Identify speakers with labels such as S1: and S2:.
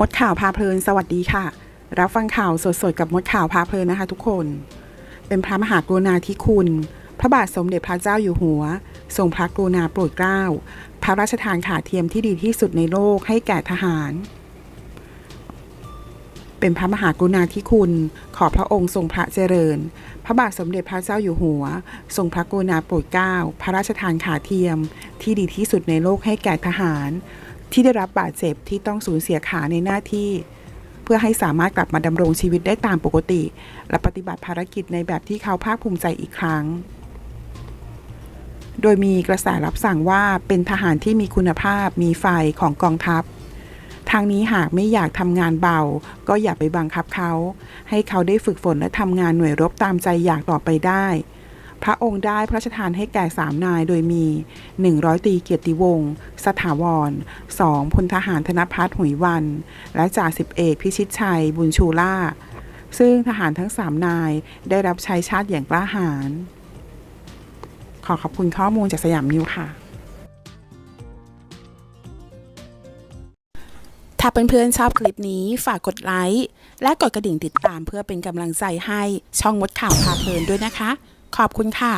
S1: มดข่าวพาเพลินสวัสดีค่ะ รับฟังข่าวสดๆกับมดข่าวพาเพลินนะคะ ทุกคน เป็นพระมหากรุณาธิคุณ พระบาทสมเด็จพระเจ้าอยู่หัว ทรงพระกรุณาโปรดเกล้า พระราชทานขาเทียมที่ดีที่สุดในโลกให้แก่ทหาร เป็นพระมหากรุณาธิคุณ ขอพระองค์ทรงพระเจริญ พระบาทสมเด็จพระเจ้าอยู่หัว ทรงพระกรุณาโปรดเกล้า พระราชทานขาเทียมที่ดีที่สุดในโลกให้แก่ทหาร ที่ได้รับบาดเจ็บที่ต้องสูญเสียขาในหน้าที่ เพื่อให้สามารถกลับมาดำรงชีวิตได้ตามปกติ และปฏิบัติภารกิจในแบบที่เขาภาคภูมิใจอีกครั้ง โดยมีกระแสรับสั่งว่าเป็นทหารที่มีคุณภาพมีไฟของกองทัพทางนี้หากไม่อยากทำงานเบา ก็อย่าไปบังคับเขา ให้เขาได้ฝึกฝนและทำงานหน่วยรบตามใจอยากต่อไปได้ พระองค์ได้พระราชทานให้แก่สามนายโดยมี 100ตรีเกียรติวงศ์ สถาวร 2. พลทหารธนพัฒน์หุยวัน และจ่าสิบเอกพิชิตชัย บุญชูล่า ซึ่งทหารทั้งสามนายได้รับใช้ชาติอย่างกล้าหาญ ขอขอบคุณข้อมูลจากสยามนิวค่ะ ถ้าเพื่อนๆชอบคลิปนี้ฝากกดไลค์ และกดกระดิ่งติดตามเพื่อเป็นกำลังใจให้ช่องมดข่าวพาเพลินด้วยนะคะ ขอบคุณค่ะ